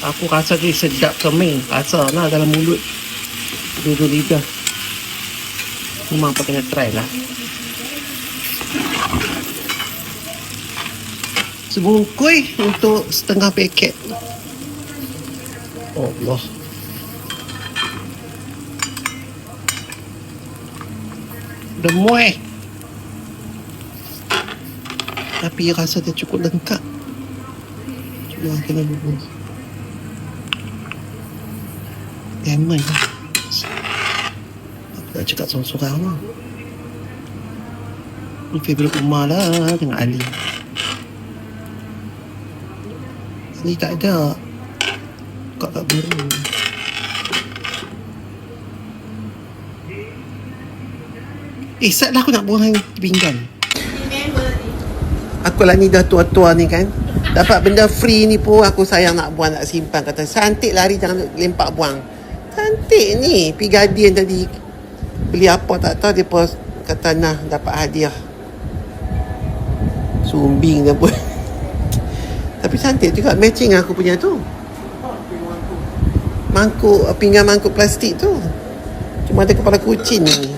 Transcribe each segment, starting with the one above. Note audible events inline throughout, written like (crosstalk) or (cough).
Aku rasa dia sedap keming. Rasa lah dalam mulut. Duduk lidah. Memang apa kena try lah. Sebungkui untuk setengah paket. Oh Allah. Demuai. Tapi rasa dia cukup lengkap. Cuma kena bubur. Lemon lah. Aku nak cakap sorang-sorang lah. Ni favourite Umar lah dengan Ali. Ni tak ada. Kak tak biru. Eh, Sat lah aku nak buang pinggan. Aku lah ni dah tua-tua ni kan. Dapat benda free ni pun aku sayang nak buang, nak simpan. Kata, cantik lari jangan lempak buang. Cantik ni. Pergi Guardian tadi. Beli apa tak tahu. Dia pun kata, nah dapat hadiah. Sumbing dia pun. (laughs) Tapi cantik juga. Matching aku punya tu. Mangkuk, pinggan mangkuk plastik tu. Cuma ada kepala kucing ni.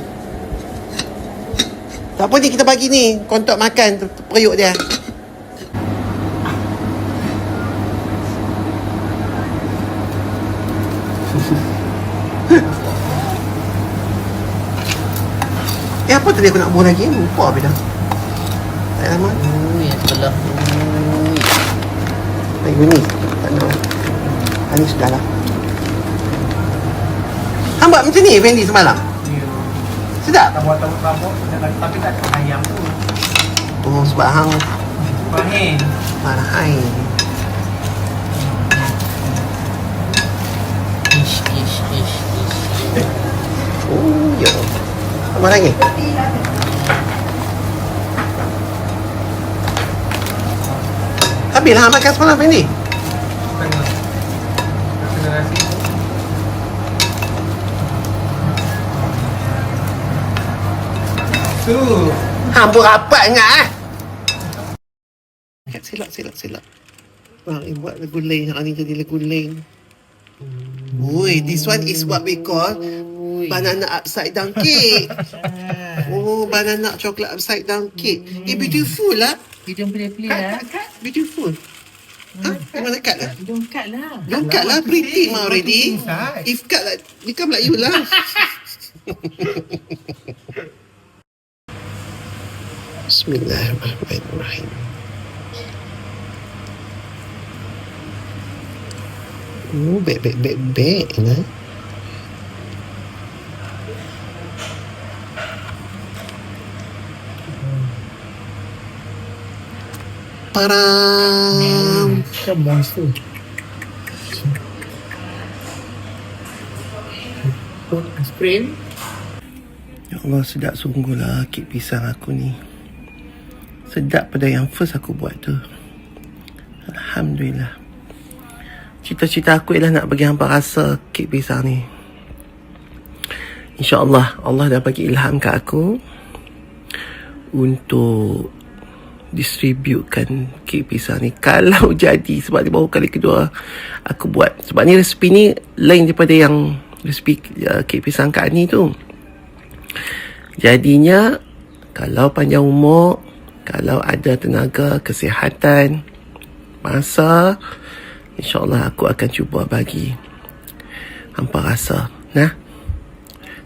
Tak apa ni kita bagi ni. Kontok makan periuk dia. Eh apa tadi aku nak buang lagi? Lupa dah. Tak lama. Ui, sebelah. Ui. Baik ni. Tak nak. Ah, ni sudah lah. Hang buat macam ni Fendi semalam? Ya. Sedap? Tak buat tahu tapi tak ada ayam tu. Oh sebab hang marah air. Ish, ish, ish, ish. Oh ya. Apa lagi? Habis lah makan semalam Fendi. Tengah. Kena nasi. Tu. Hang pun rapat ingat eh. Silap, silap, silap. Bang, eh, buat lagu lain. Hang ni jadi lagu lain. Ui, this one is what we call Ui. banana upside down cake. (laughs) oh, banana chocolate upside down cake. Eh, beautiful lah. Hidung Cut, lah. cut, cut. Beautiful. Ha? Mana cut lah? Hidung cut lah. Don't cut lah, pretty ma already. If cut like, become like you lah. (laughs) Bismillahirrahmanirrahim. Oh, baik, baik, baik, baik lah. Monster. Put ice cream. Ya Allah sedap sungguh lah kek pisang aku ni. Sedap pada yang first aku buat tu. Alhamdulillah. Cita-cita aku ialah nak bagi hampa rasa kek pisang ni. InsyaAllah Allah dah bagi ilham kat aku Untuk distributekan kek pisang ni (laughs) Kalau jadi sebab ni baru kali kedua aku buat Sebab ni resepi ni lain daripada yang resepi uh, kek pisang Kak Ani tu Jadinya kalau panjang umur, kalau ada tenaga, kesihatan, masa, insyaAllah aku akan cuba bagi hampa rasa. Nah.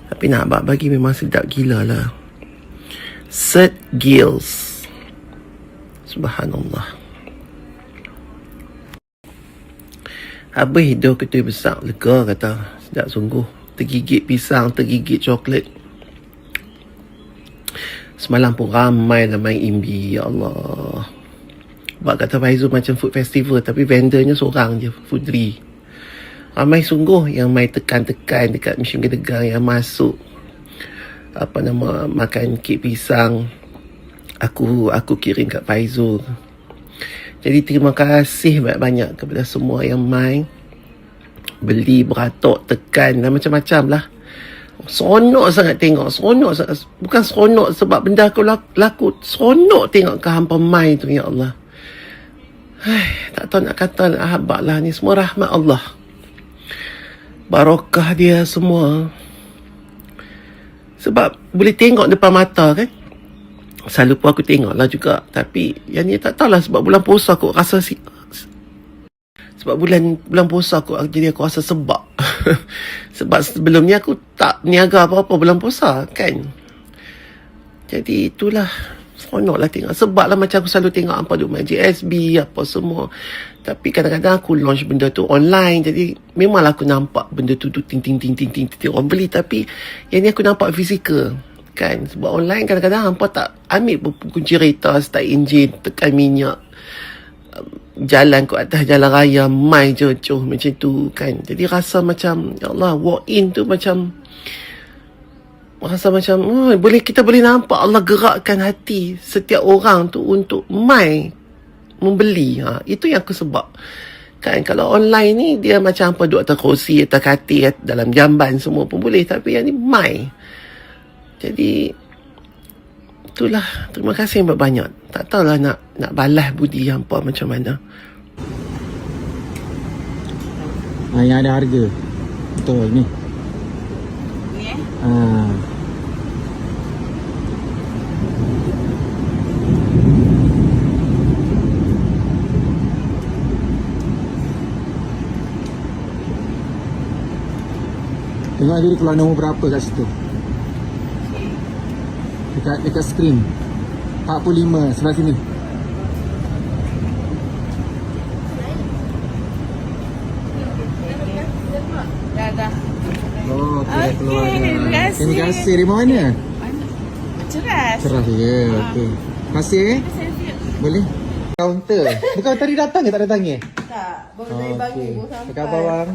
Tapi nak bagi memang sedap gila lah. Set gills. Subhanallah. Habis hidup kita besar lega kata. Sedap sungguh. Tergigit pisang, tergigit coklat. Semalam pun ramai lah main imbi. Ya Allah. Buat kata Faizul macam food festival. Tapi vendornya seorang je. Foodry. Ramai sungguh yang main tekan-tekan dekat mesin gedegang yang masuk. Apa nama, makan kek pisang. Aku aku kirim kat Faizul. Jadi terima kasih banyak-banyak kepada semua yang main. Beli, beratok, tekan dan macam-macam lah. Seronok sangat tengok. Seronok sangat. Bukan seronok sebab benda aku laku. Seronok tengok ke hampa main tu, Ya Allah. Hai, tak tahu nak kata nak habak lah ni semua rahmat Allah. Barakah dia semua. Sebab boleh tengok depan mata kan. Selalu pun aku tengok lah juga. Tapi yang ni tak tahulah sebab bulan puasa aku rasa si, sebab bulan bulan puasa aku jadi aku rasa sebab. (laughs) sebab sebelum ni aku tak niaga apa-apa bulan puasa kan. Jadi itulah seronok lah tengok. Sebab lah macam aku selalu tengok apa main GSB apa semua. Tapi kadang-kadang aku launch benda tu online. Jadi memanglah aku nampak benda tu tu ting ting ting ting ting ting orang beli. Tapi yang ni aku nampak fizikal. Kan sebab online kadang-kadang hampa tak ambil pun kunci kereta, start enjin, tekan minyak. Um, jalan ke atas jalan raya mai je cuh macam tu kan. Jadi rasa macam ya Allah walk in tu macam rasa macam oh, boleh kita boleh nampak Allah gerakkan hati setiap orang tu untuk mai membeli. Ha itu yang aku sebab. Kan kalau online ni dia macam apa duduk atas kerusi atas katil dalam jamban semua pun boleh. Tapi yang ni mai jadi itulah terima kasih banyak tak tahulah nak nak balas budi hampa macam mana Ah, yang ada harga. Betul ni. Ni eh? Ah. Tengok dulu keluar nombor berapa kat situ. Dekat dekat skrin. 45 sebelah sini. Dah dah. Oh, okey Okey, keluar dah. terima kasih. Terima kasih. Dari mana? Ceras. Cerah ya. Okey. Terima kasih eh. Boleh. Kaunter. Bukan tadi datang ke tak datang ke? Tak, baru Oh, dari pagi okey. baru sampai. Apa bang?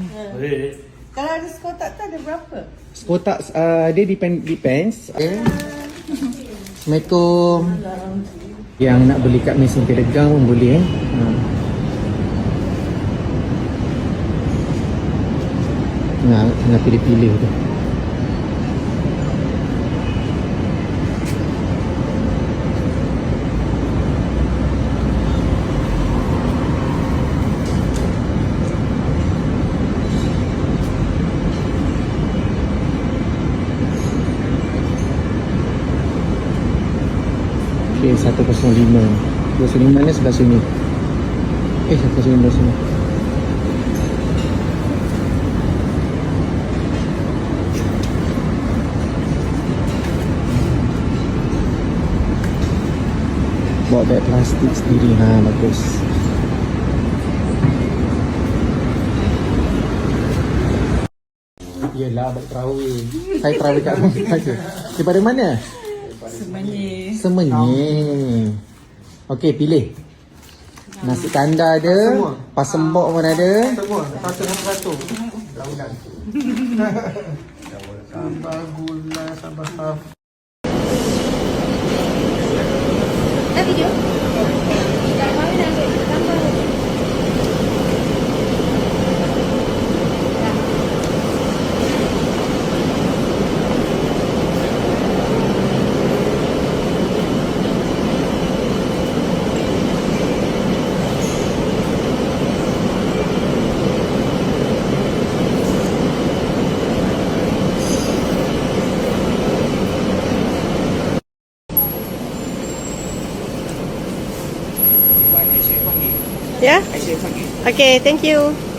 Kalau ada sekotak tu ada berapa? Sekotak uh, dia depend depends. Okay. Assalamualaikum. Yang nak beli kat mesin pedagang pun boleh eh. Ha. Tengah pilih-pilih tu. Okay, 105 205 ni sebelah sini. Eh, 105 sebelah sini. Bawa beg plastik sendiri. Ha, bagus. Yelah, balik terawih. Saya terawih kat mana saja. Daripada mana? Sebenarnya. Semenyih. Okey, pilih. Nasi kandar ada, pasembok pun ada. Semua. Satu satu satu. Launan. (laughs) Sabar gula, sabar sabar. Ya? Okay, thank you.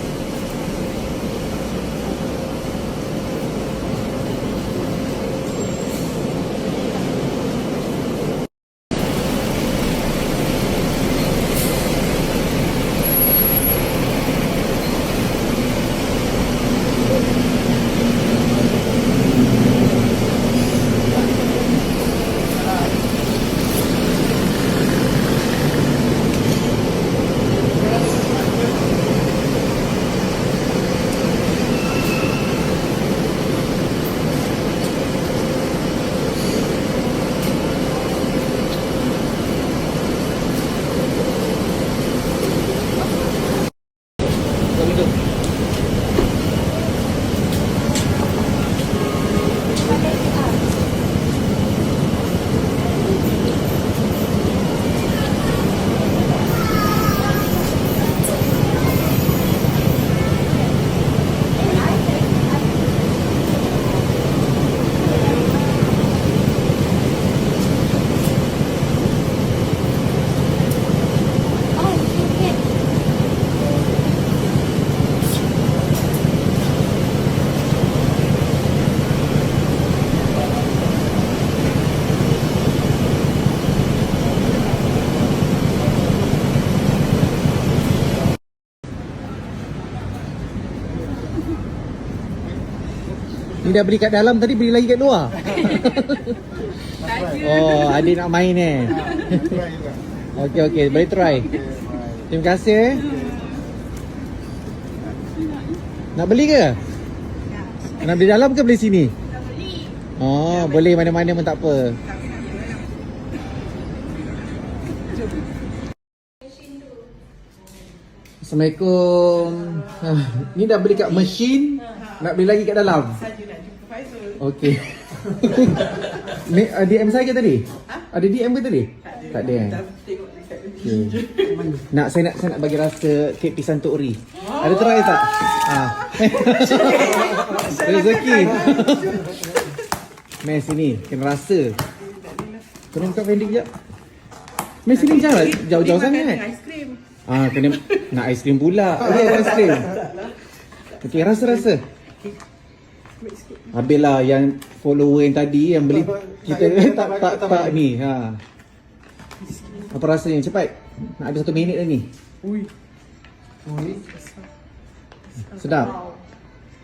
Ni dah beli kat dalam tadi beli lagi kat luar. oh, adik nak main eh. okey okey, boleh try. Terima kasih eh. Nak beli ke? Nak beli dalam ke beli sini? Oh, boleh mana-mana pun tak apa. Assalamualaikum. Ah, Ni dah beli kat mesin, nak beli lagi kat dalam. Okey. (laughs) Ni uh, DM saya ke tadi? Ada DM ke tadi? Tak ada. eh? Okay. Nak saya nak saya nak bagi rasa kek pisang tok ri. Ada try tak? (laughs) Ha. Rezeki. (laughs) Meh sini, kena rasa. Tolong buka vending jap. Meh sini jangan jauh-jauh sangat. Aiskrim. Ah, kena nak aiskrim pula. Okey, ada aiskrim. Okey, rasa-rasa. Habislah yang follower yang tadi yang beli kita tak tak tak ni. Ha. Apa rasanya? Cepat. Nak habis satu minit dah ni. Ui. Ui. Sedap.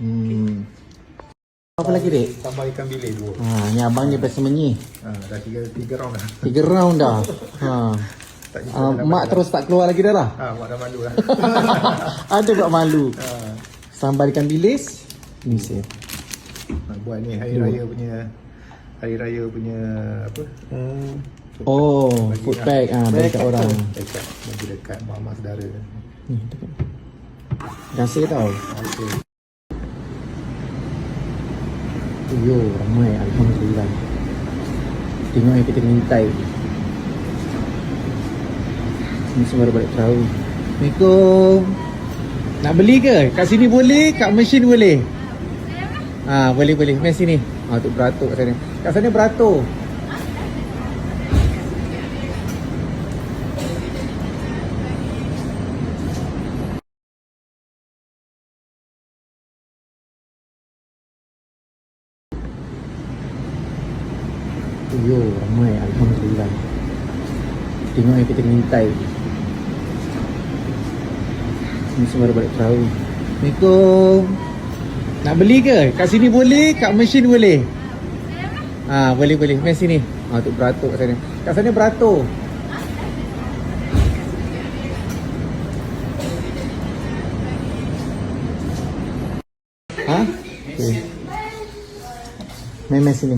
Hmm. Apa lagi, Dek? Tambah ikan bilis dua. Ha, ni abang ni biasa menyi. Ha, dah tiga, tiga round dah. Tiga round dah. Ha. Tak Uh, mak terus tak keluar lagi dah lah. Ha, mak dah malu lah. (laughs) Ada buat malu. ha. Sambal ikan bilis. Ni saya. Ha, buat ni hari raya punya hari raya punya apa? Hmm. Oh, food pack ah, bagi kat orang. Dekat bagi dekat mama saudara. Ni, dekat. Rasa tau. Okey. Yo, ramai alhamdulillah. Tengok yang kita mintai. Ni semua dah balik perahu. Assalamualaikum. Nak beli ke? Kat sini boleh, kat mesin boleh. Ah, boleh boleh. Mari sini. Ah, tu beratur kat sana. Kat sana beratur. Yo, ramai alhamdulillah. Tengok yang kita mintai. Ni semua balik perahu. Assalamualaikum. Nak beli ke? Kat sini boleh, kat mesin boleh. Ah, boleh boleh. Mari sini. Ah, tu beratur kat sana. Kat sana beratur. Ha? Okay. Mari sini.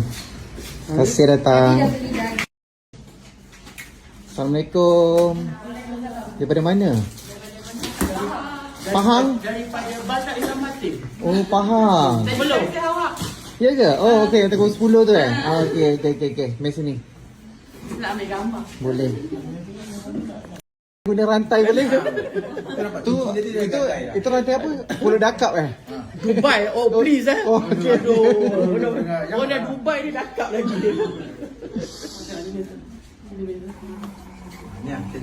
Kasih datang. Assalamualaikum. Daripada mana? Pahang? Daripada Bazar Islam Matin. Oh, Pahang. Belum. Ya ke? Oh, okey. Tengok 10 tu eh? Ah, okey, okey, okey. Okay. Mari sini. Nak ambil gambar. Boleh. Guna rantai boleh ke? Tu, itu, itu rantai apa? Pulau dakap eh? Dubai. Oh, (laughs) please eh. Oh, okey. Aduh. (laughs) Oh, dah Dubai ni dakap lagi. (laughs)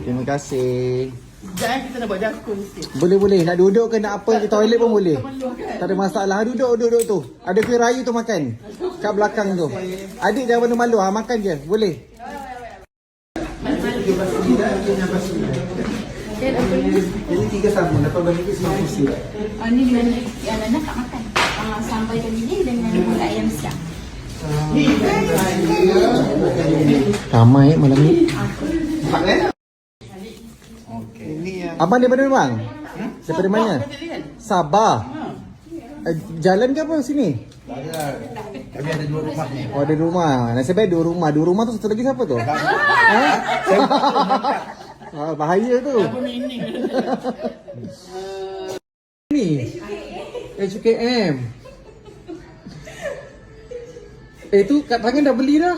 Terima kasih. Jangan kita nak buat jakun sikit. Boleh boleh nak duduk ke nak apa di toilet pun boleh. Tak ada masalah. Duduk duduk tu. Ada kuih raya tu makan. Kat belakang tu. Adik jangan benda malu ha makan je. Boleh. Jadi tiga sama dapat bagi ke semua kursi. Oh, ni dengan yang Nana tak makan. Uh, sambal ikan bilis dengan ayam siap. Ramai eh malam ni. Ini yang Abang daripada mana bang? Daripada mana? Sabah. Eh, jalan ke apa sini? kami ada dua rumah ni. Oh ada rumah. Nasib baik dua rumah. Dua rumah tu satu lagi siapa tu? ha? (laughs) Ah, bahaya tu. Ni. (laughs) HKM. Eh tu kat tangan dah beli dah.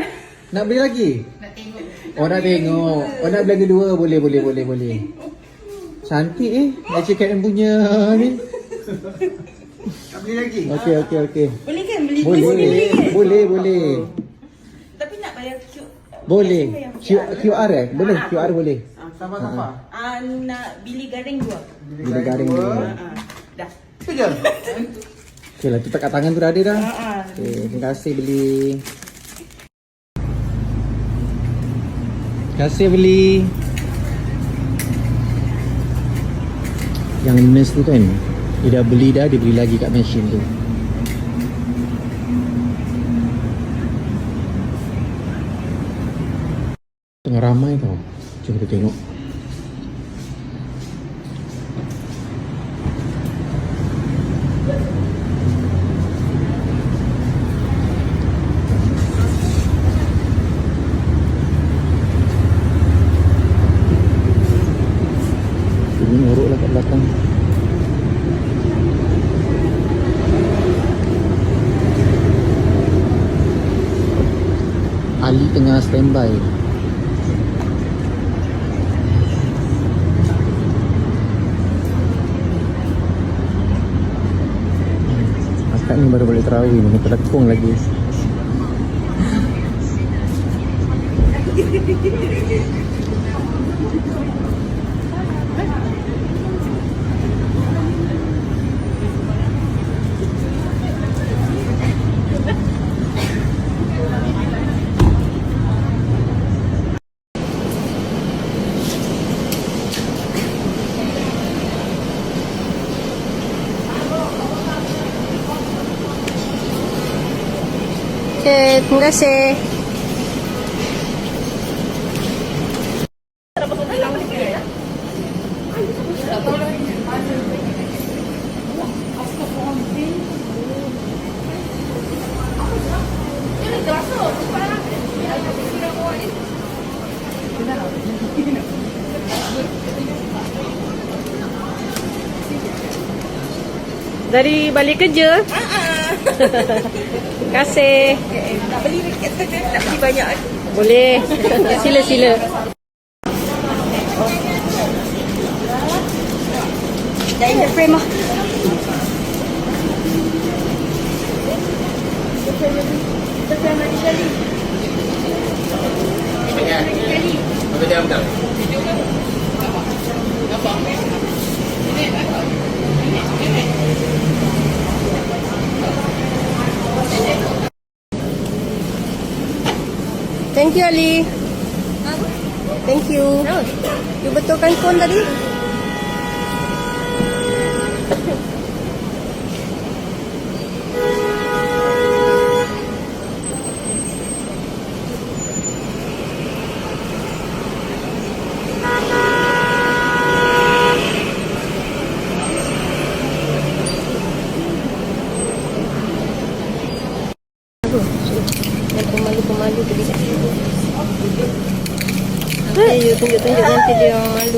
(laughs) Nak beli lagi? Nak tengok. Oh nak tengok. Oh nak beli lagi dua. Boleh boleh boleh boleh. Cantik eh. HKM punya ni. Tak beli lagi. Okey okey okey. Boleh kan beli Boleh. Boleh boleh. Tapi nak bayar Q. Boleh. Q, QR eh? Boleh. QR boleh. Sabar-sabar. Ah nak bili garing dua. Bila garing dulu. Ah, dah. Itu je. Okey lah, tu kat tangan tu dah ada dah. Ah, ah. Okey, terima kasih beli. kasih beli. Yang nurse tu kan dia dah beli dah dia beli lagi kat mesin tu. Tengah ramai tau. Jom kita tengok. Standby. Akak ni baru boleh terawih ni, terlekung lagi. (laughs) Terima kasih. Dari balik kerja? Terima (laughs) kasih. Nak beli dekat sana, nak beli banyak. Boleh. Sila sila. Dah in the frame lah. Thank you Ali. Thank you. You betulkan kon tadi? Yang pemalu-pemalu tadi kat situ. Nanti you tunjuk-tunjuk nanti dia malu.